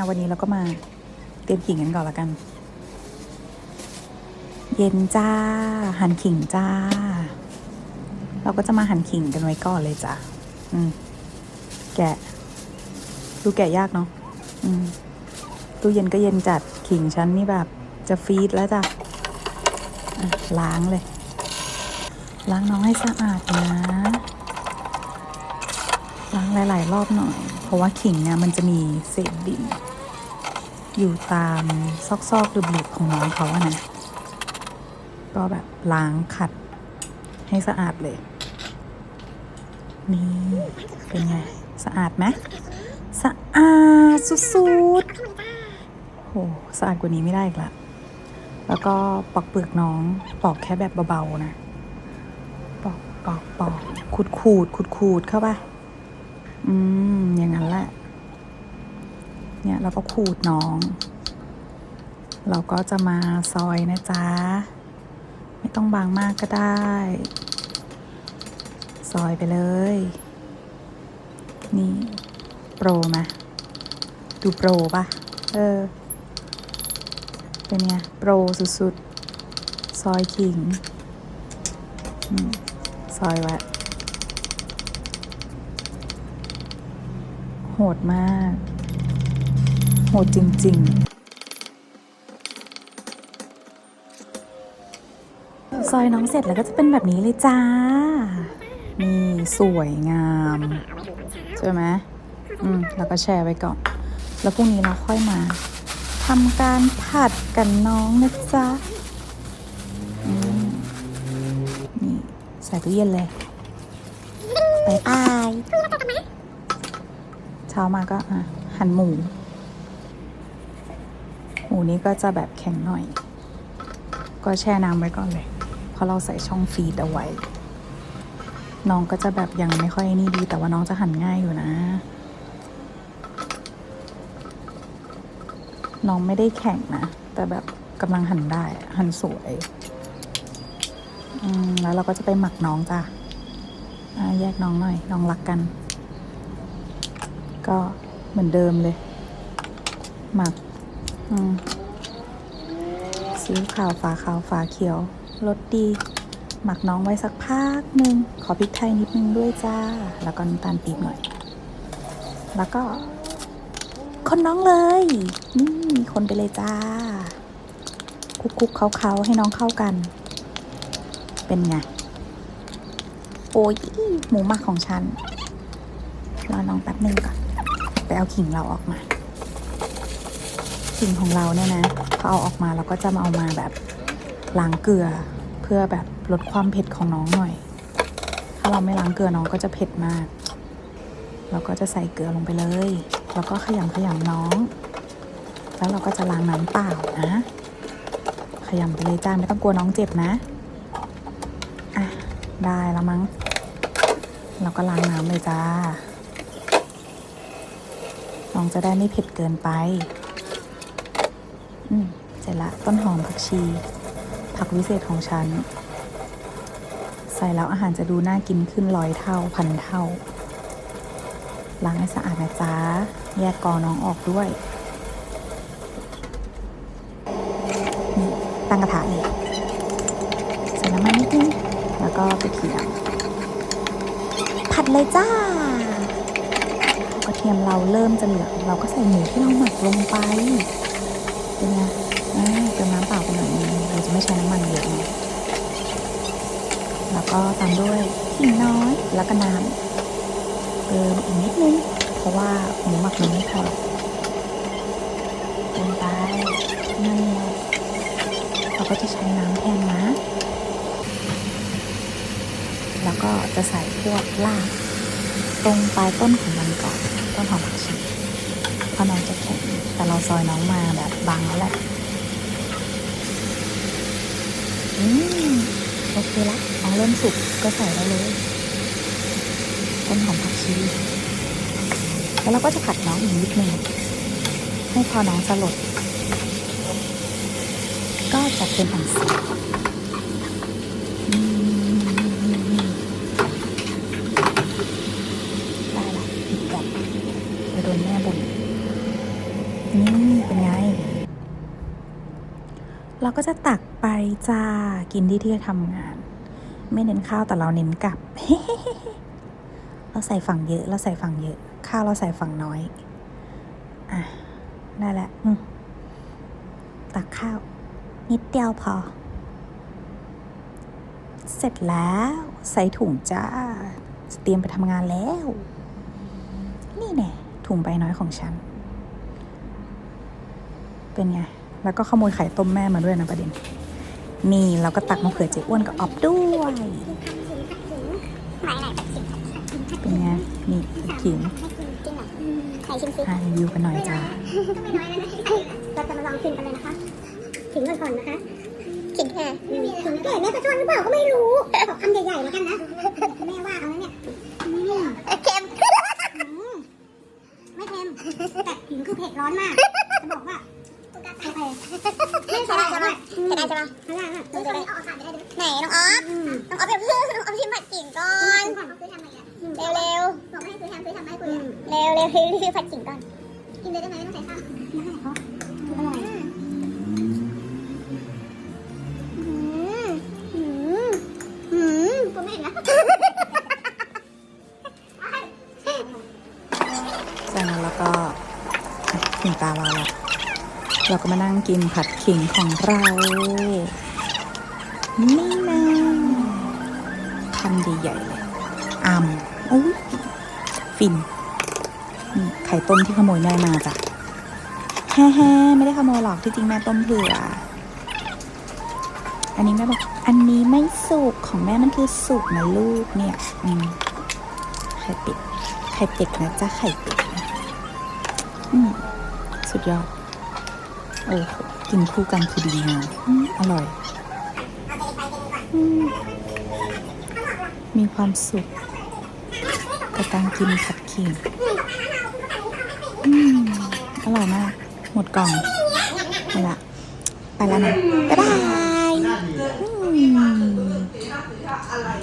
อะวันนี้เราก็มาเตรียมขิงกันก่อนละกัน เย็นจ้า หั่นขิงจ้า เราก็จะมาหั่นขิงกันไว้ก่อนเลยจ้ะอืม แกะ ดูแกะยากเนาะอืมตู้เย็นก็เย็นจัดขิงฉันนี่แบบ จะฟีดแล้วจ้ะะล้างเลย ล้างน้องให้สะอาดนะล้างหลาย ๆ รอบหน่อย เพราะว่าขิงเนี่ยมันจะมีเศษดิน อยู่ตามซอกๆหลืบๆของน้องเขาอะนะก็แบบล้างขัดให้สะอาดเลย นี่ เป็นไง สะอาดไหมสะอาดสุดๆโหสะอาดกว่านี้ไม่ได้อีกละแล้วก็ปอกเปลือกน้องปอกแค่แบบเบาๆนะปอกปอกปอกขูดขูดขูดขูดเข้าไปอืมอย่างนั้นแหละ เนี่ยเราก็ขูดน้อง เราก็จะมาซอยนะจ๊ะ ไม่ต้องบางมากก็ได้ ซอยไปเลย นี่โปรไหมดูโปรปะเออ เป็นไงโปรสุดๆ ซอยขิงอซอยไว้โหดมาก โหดจริง ๆ ซอยน้องเสร็จแล้วก็จะเป็นแบบนี้เลยจ้า นี่สวยงามใช่ไหมอืมแล้วก็แชร์ไว้ก่อน แล้วพรุ่งนี้เราค่อยมาทำการผัดกันน้องนะจ๊ะอืมนี่ใส่ตู้เย็นเลยบายบายเช้ามาก็อะหั่นหมูหมู นี้ก็จะแบบแข็งหน่อย ก็แช่น้ำไว้ก่อนเลย เพราะเราใส่ช่องฟีดเอาไว้ น้องก็จะแบบยังไม่ค่อยนี่ดี แต่ว่าน้องจะหั่นง่ายอยู่นะ น้องไม่ได้แข็งนะ แต่แบบกำลังหั่นได้ หั่นสวยอืมแล้วเราก็จะไปหมักน้องจ้ะแยกน้องหน่อย น้องรักกัน ก็เหมือนเดิมเลย หมัก อืมซีขาวฝาขาวฝาเขียวรสดี หมักน้องไว้สักพักหนึ่งขอพริกไทยนิดนึงด้วยจ้า แล้วก็น้ำตาลปี๊บหน่อย แล้วก็คนน้องเลย นี่คนไปเลยจ้า คุกคุกๆเขาๆให้น้องเข้ากัน เป็นไง โอ้ยหมูหมักของฉันรอน้องแป๊บหนึ่งก่อน ไปเอาขิงเราออกมา ขิงของเราเนี่ยนะพอเอาออกมาเราก็จะมาเอามาแบบล้างเกลือ เพื่อแบบลดความเผ็ดของน้องหน่อย ถ้าเราไม่ล้างเกลือน้องก็จะเผ็ดมาก เราก็จะใส่เกลือลงไปเลย แล้วก็ขยำขยำน้อง แล้วเราก็จะล้างน้ำเปล่านะ ขยำไปเลยจ้าไม่ต้องกลัวน้องเจ็บนะอะได้แล้วมั้ง เราก็ล้างน้ำเลยจ้าน้องจะได้ไม่เผ็ดเกินไป เสร็จละต้นหอมผักชี ผักวิเศษของฉัน ใส่แล้วอาหารจะดูน่ากินขึ้นร้อยเท่าพันเท่า ล้างให้สะอาดนะจ๊ะ แยกกอน้องออกด้วย นี่ตั้งกระทะเลยใส่น้ำมันนิดนึง แล้วก็กระเทียมผัดเลยจ้ากระเทียมเราเริ่มจะเหลืองเราก็ใส่หมูที่เราหมักลงไป เป็นไงเติมน้ำเปล่าไปหน่อยนึงเราจะไม่ใช้น้ำมันเยอะไงแล้วก็ตามด้วยขิงน้อยแล้วก็น้ำเติมอีกนิดนึง เพราะว่าหมูหมักมันไม่พอเติมไปนั่นแหละเราก็จะใช้น้ำแทนนะ แล้วก็จะใส่พวกรากตรงปลายต้นของมันก่อน ต้นหอมผักชี ราะน้องจะแข็งแต่เราซอยน้องมาแบบบางแล้วแหละอืมโอเคละน้องเริ่มสุกก็ใส่ได้เลยต้นหอมผักชีแล้วเราก็จะผัดน้องอีกนิดนึงให้พอน้องสลดก็จะเป็นอันเสร็จอืม ได้ละผิดแบบไปโดนแม่บ่นน เราก็จะตักไปจ้า กินที่ที่ทำงาน ไม่เน้นข้าวแต่เราเน้นกลับ เราใส่ฝั่งเยอะ เราใส่ฝั่งเยอะ ข้าวเราใส่ฝั่งน้อย อะ ได้แล้วตักข้าว นิดเดียวพอ เสร็จแล้ว ใส่ถุงจ้า เตรียมไปทำงานแล้ว นี่แน่ถุงใบน้อยของฉัน เป็นไง แล้วก็ขโมยไข่ต้มแม่มาด้วยนะประเด็น นี่เราก็ตักมะเขือเจ๊อ้วนกับออบด้วยไหนไหนผัดขิงผัดขิงผัดเป็นไงนี่ขิงให้กินจริงเหรอใครชิมซิอ่ารีวิวกันหน่อยจ้าก็ไม่น้อยแล้วนะเราจะมาลองชิมกันเลยนะคะขิงก่อนๆนะคะขิงแค่ขิงแก่แม่ประชวนหรือเปล่าก็ไม่รู้ขอคำใหญ่ๆแล้วกันนะแม่ว่าเอาแล้วเนี่ยเค็มไม่เค็มแต่ขิงคือเผ็ดร้อนมากจะบอกว่า โอเคไม่ใช่ใช่ไหมใช่ได้ใช่ไหมใช่ได้ค่ะดูได้ออกอากาศได้ด้วยไหนน้องออฟน้องออฟแบบเพื่อนน้องออฟชิมผัดขิงก่อนเร็วเร็วๆบอกไม่ให้ซื้อแฮมซื้อแฮมไม่ให้คุยเร็วเร็วรีวิวผัดขิงก่อนกินเลยได้ไหมไม่ต้องใส่ข้าวได้ครับอร่อยอืมอืมอืมกูไม่เห็นนะจากนั้นแล้วก็อะถึงตาเราแล้ว เราก็มานั่งกินผัดขิงของเรา นี่นะคำใหญ่ๆเลยอ่ำอุ้ยฟินนี่ไข่ต้มที่ขโมยแม่มาจ้ะแฮ่ๆไม่ได้ขโมยหรอกที่จริงแม่ต้มเผื่อ อันนี้แม่บอก อันนี้ไม่สุกของแม่มันคือสุกนะลูกเนี่ยอืมไข่เป็ด ไข่เป็ดนะจ๊ะไข่เป็ด อืม สุดยอด เออ กินคู่กันคือดีงามอร่อย มีความสุขกับการกินผัดขิงอร่อยมาก หมดกล่องไปละไปแล้วนะ บ๊ายบาย